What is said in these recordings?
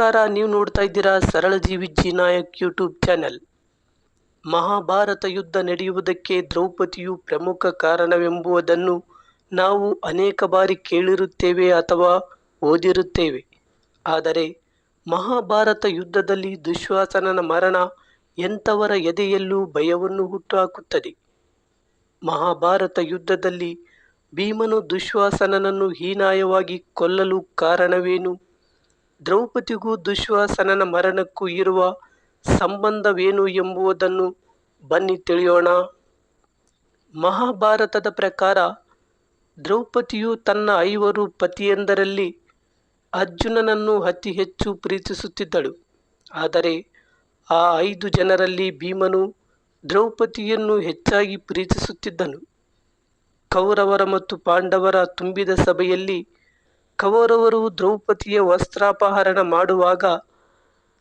ನಮಸ್ಕಾರ. ನೀವು ನೋಡ್ತಾ ಇದ್ದೀರಾ ಸರಳ ಜೀವಿ G Nayak YouTube channel. Mahabharata ಯುದ್ಧ ನಡೆಯುವುದಕ್ಕೆ ದ್ರೌಪದಿಯು ಪ್ರಮುಖ ಕಾರಣವೆಂಬುದನ್ನು ನಾವು ಅನೇಕ ಬಾರಿ ಕೇಳಿರುತ್ತೇವೆ ಅಥವಾ ಓದಿರುತ್ತೇವೆ. ಆದರೆ ಮಹಾಭಾರತ ಯುದ್ಧದಲ್ಲಿ ದುಶ್ವಾಸನನ ಮರಣ ಎಂಥವರ ಎದೆಯಲ್ಲೂ ಭಯವನ್ನು ಹುಟ್ಟುಹಾಕುತ್ತದೆ. ಮಹಾಭಾರತ ಯುದ್ಧದಲ್ಲಿ ಭೀಮನು ದುಶ್ವಾಸನನನ್ನು ಹೀನಾಯವಾಗಿ ಕೊಲ್ಲಲು ಕಾರಣವೇನು? ದ್ರೌಪದಿಗೂ ದುಶ್ವಾಸನನ ಮರಣಕ್ಕೂ ಇರುವ ಸಂಬಂಧವೇನು ಎಂಬುದನ್ನು ಬನ್ನಿ ತಿಳಿಯೋಣ. ಮಹಾಭಾರತದ ಪ್ರಕಾರ ದ್ರೌಪದಿಯು ತನ್ನ ಐವರು ಪತಿಯಂದರಲ್ಲಿ ಅರ್ಜುನನನ್ನು ಅತಿ ಹೆಚ್ಚು ಪ್ರೀತಿಸುತ್ತಿದ್ದಳು. ಆದರೆ ಆ ಐದು ಜನರಲ್ಲಿ ಭೀಮನು ದ್ರೌಪದಿಯನ್ನು ಹೆಚ್ಚಾಗಿ ಪ್ರೀತಿಸುತ್ತಿದ್ದನು. ಕೌರವರ ಮತ್ತು ಪಾಂಡವರ ತುಂಬಿದ ಸಭೆಯಲ್ಲಿ ಕೌರವರು ದ್ರೌಪದಿಯ ವಸ್ತ್ರಾಪಹರಣ ಮಾಡುವಾಗ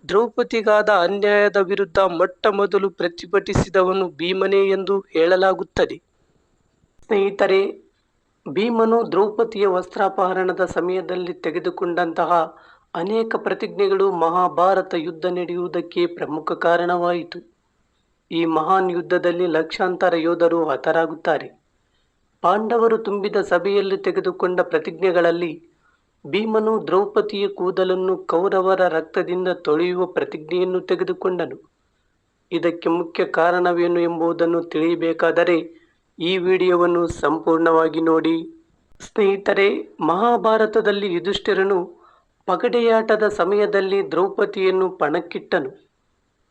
ದ್ರೌಪದಿಗಾದ ಅನ್ಯಾಯದ ವಿರುದ್ಧ ಮೊಟ್ಟ ಮೊದಲು ಪ್ರತಿಭಟಿಸಿದವನು ಭೀಮನೇ ಎಂದು ಹೇಳಲಾಗುತ್ತದೆ. ಸ್ನೇಹಿತರೆ, ಭೀಮನು ದ್ರೌಪದಿಯ ವಸ್ತ್ರಾಪಹರಣದ ಸಮಯದಲ್ಲಿ ತೆಗೆದುಕೊಂಡಂತಹ ಅನೇಕ ಪ್ರತಿಜ್ಞೆಗಳು ಮಹಾಭಾರತ ಯುದ್ಧ ನಡೆಯುವುದಕ್ಕೆ ಪ್ರಮುಖ ಕಾರಣವಾಯಿತು. ಈ ಮಹಾನ್ ಯುದ್ಧದಲ್ಲಿ ಲಕ್ಷಾಂತರ ಯೋಧರು ಹತರಾಗುತ್ತಾರೆ. ಪಾಂಡವರು ತುಂಬಿದ ಸಭೆಯಲ್ಲಿ ತೆಗೆದುಕೊಂಡ ಪ್ರತಿಜ್ಞೆಗಳಲ್ಲಿ ಭೀಮನು ದ್ರೌಪದಿಯ ಕೂದಲನ್ನು ಕೌರವರ ರಕ್ತದಿಂದ ತೊಳೆಯುವ ಪ್ರತಿಜ್ಞೆಯನ್ನು ತೆಗೆದುಕೊಂಡನು. ಇದಕ್ಕೆ ಮುಖ್ಯ ಕಾರಣವೇನು ಎಂಬುದನ್ನು ತಿಳಿಯಬೇಕಾದರೆ, ಈ ವಿಡಿಯೋವನ್ನು ಸಂಪೂರ್ಣವಾಗಿ ನೋಡಿ. ಸ್ನೇಹಿತರೆ, ಮಹಾಭಾರತದಲ್ಲಿ ಯುಧಿಷ್ಠಿರನು ಪಗಡೆಯಾಟದ ಸಮಯದಲ್ಲಿ ದ್ರೌಪದಿಯನ್ನು ಪಣಕ್ಕಿಟ್ಟನು.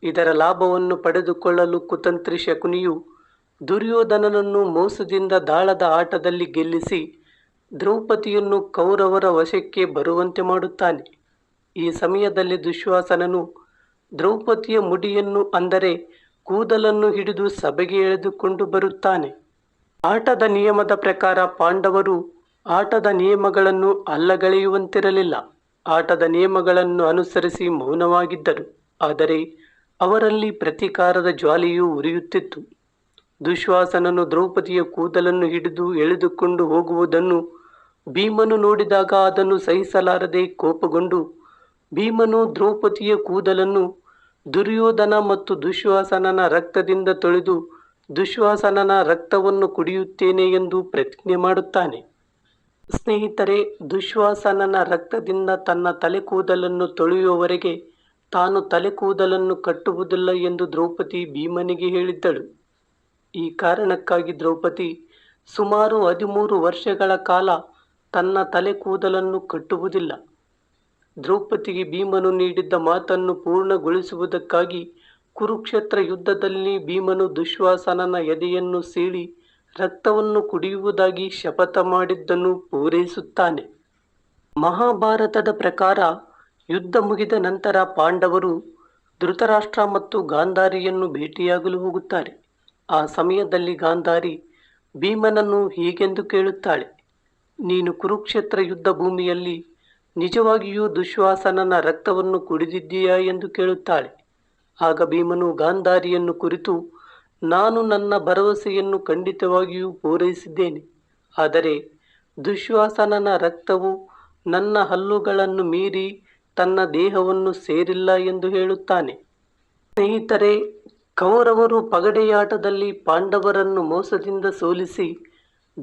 ಇದರ ಲಾಭವನ್ನು ಪಡೆದುಕೊಳ್ಳಲು ಕುತಂತ್ರಿ ಶಕುನಿಯು ದುರ್ಯೋಧನನನ್ನು ಮೋಸದಿಂದ ದಾಳದ ಆಟದಲ್ಲಿ ಗೆಲ್ಲಿಸಿ ದ್ರೌಪದಿಯನ್ನು ಕೌರವರ ವಶಕ್ಕೆ ಬರುವಂತೆ ಮಾಡುತ್ತಾನೆ. ಈ ಸಮಯದಲ್ಲಿ ದುಶ್ವಾಸನನು ದ್ರೌಪದಿಯ ಮುಡಿಯನ್ನು ಅಂದರೆ ಕೂದಲನ್ನು ಹಿಡಿದು ಸಭೆಗೆ ಎಳೆದುಕೊಂಡು ಬರುತ್ತಾನೆ. ಆಟದ ನಿಯಮದ ಪ್ರಕಾರ ಪಾಂಡವರು ಆಟದ ನಿಯಮಗಳನ್ನು ಅಲ್ಲಗಳೆಯುವಂತಿರಲಿಲ್ಲ. ಆಟದ ನಿಯಮಗಳನ್ನು ಅನುಸರಿಸಿ ಮೌನವಾಗಿದ್ದರು. ಆದರೆ ಅವರಲ್ಲಿ ಪ್ರತೀಕಾರದ ಜ್ವಾಲೆಯು ಉರಿಯುತ್ತಿತ್ತು. ದುಶ್ವಾಸನನು ದ್ರೌಪದಿಯ ಕೂದಲನ್ನು ಹಿಡಿದು ಎಳೆದುಕೊಂಡು ಹೋಗುವುದನ್ನು ಭೀಮನು ನೋಡಿದಾಗ ಅದನ್ನು ಸಹಿಸಲಾರದೆ ಕೋಪಗೊಂಡು, ಭೀಮನು ದ್ರೌಪದಿಯ ಕೂದಲನ್ನು ದುರ್ಯೋಧನ ಮತ್ತು ದುಶ್ವಾಸನನ ರಕ್ತದಿಂದ ತೊಳೆದು, ದುಶ್ವಾಸನನ ರಕ್ತವನ್ನು ಕುಡಿಯುತ್ತೇನೆ ಎಂದು ಪ್ರತಿಜ್ಞೆ ಮಾಡುತ್ತಾನೆ. ಸ್ನೇಹಿತರೆ, ದುಶ್ವಾಸನನ ರಕ್ತದಿಂದ ತನ್ನ ತಲೆ ಕೂದಲನ್ನು ತೊಳೆಯುವವರೆಗೆ ತಾನು ತಲೆ ಕೂದಲನ್ನು ಕಟ್ಟುವುದಿಲ್ಲ ಎಂದು ದ್ರೌಪದಿ ಭೀಮನಿಗೆ ಹೇಳಿದ್ದಳು. ಈ ಕಾರಣಕ್ಕಾಗಿ ದ್ರೌಪದಿ ಸುಮಾರು ಹದಿಮೂರು ವರ್ಷಗಳ ಕಾಲ ತನ್ನ ತಲೆ ಕೂದಲನ್ನು ಕಟ್ಟುವುದಿಲ್ಲ. ದ್ರೌಪದಿಗೆ ಭೀಮನು ನೀಡಿದ್ದ ಮಾತನ್ನು ಪೂರ್ಣಗೊಳಿಸುವುದಕ್ಕಾಗಿ ಕುರುಕ್ಷೇತ್ರ ಯುದ್ಧದಲ್ಲಿ ಭೀಮನು ದುಶ್ವಾಸನನ ಎದೆಯನ್ನು ಸೀಳಿ ರಕ್ತವನ್ನು ಕುಡಿಯುವುದಾಗಿ ಶಪಥ ಮಾಡಿದ್ದನ್ನು ಪೂರೈಸುತ್ತಾನೆ. ಮಹಾಭಾರತದ ಪ್ರಕಾರ ಯುದ್ಧ ಮುಗಿದ ನಂತರ ಪಾಂಡವರು ಧೃತರಾಷ್ಟ್ರ ಮತ್ತು ಗಾಂಧಾರಿಯನ್ನು ಭೇಟಿಯಾಗಲು ಹೋಗುತ್ತಾರೆ. ಆ ಸಮಯದಲ್ಲಿ ಗಾಂಧಾರಿ ಭೀಮನನ್ನು ಹೀಗೆಂದು ಕೇಳುತ್ತಾಳೆ ನೀನು ಕುರುಕ್ಷೇತ್ರ ಯುದ್ಧ ಭೂಮಿಯಲ್ಲಿ ನಿಜವಾಗಿಯೂ ದುಶ್ವಾಸನನ ರಕ್ತವನ್ನು ಕುಡಿದಿದ್ದೀಯಾ ಎಂದು ಕೇಳುತ್ತಾಳೆ. ಆಗ ಭೀಮನು ಗಾಂಧಾರಿಯನ್ನು ಕುರಿತು, ನಾನು ನನ್ನ ಭರವಸೆಯನ್ನು ಖಂಡಿತವಾಗಿಯೂ ಪೂರೈಸಿದ್ದೇನೆ, ಆದರೆ ದುಶ್ವಾಸನನ ರಕ್ತವು ನನ್ನ ಹಲ್ಲುಗಳನ್ನು ಮೀರಿ ತನ್ನ ದೇಹವನ್ನು ಸೇರಿಲ್ಲ ಎಂದು ಹೇಳುತ್ತಾನೆ. ಸ್ನೇಹಿತರೆ, ಕೌರವರು ಪಗಡೆಯಾಟದಲ್ಲಿ ಪಾಂಡವರನ್ನು ಮೋಸದಿಂದ ಸೋಲಿಸಿ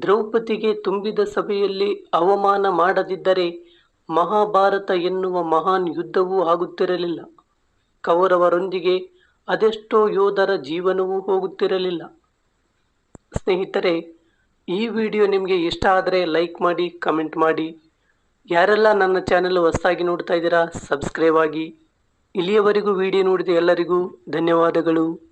ದ್ರೌಪದಿಗೆ ತುಂಬಿದ ಸಭೆಯಲ್ಲಿ ಅವಮಾನ ಮಾಡದಿದ್ದರೆ ಮಹಾಭಾರತ ಎನ್ನುವ ಮಹಾನ್ ಯುದ್ಧವೂ ಆಗುತ್ತಿರಲಿಲ್ಲ. ಕೌರವರೊಂದಿಗೆ ಅದೆಷ್ಟೋ ಯೋಧರ ಜೀವನವೂ ಹೋಗುತ್ತಿರಲಿಲ್ಲ. ಸ್ನೇಹಿತರೆ, ಈ ವಿಡಿಯೋ ನಿಮಗೆ ಇಷ್ಟ ಆದರೆ ಲೈಕ್ ಮಾಡಿ, ಕಮೆಂಟ್ ಮಾಡಿ. ಯಾರೆಲ್ಲ ನನ್ನ ಚಾನೆಲ್ ಹೊಸದಾಗಿ ನೋಡ್ತಾ ಇದ್ದೀರಾ, ಸಬ್ಸ್ಕ್ರೈಬ್ ಆಗಿ. ಇಲ್ಲಿಯವರೆಗೂ ವಿಡಿಯೋ ನೋಡಿದ ಎಲ್ಲರಿಗೂ ಧನ್ಯವಾದಗಳು.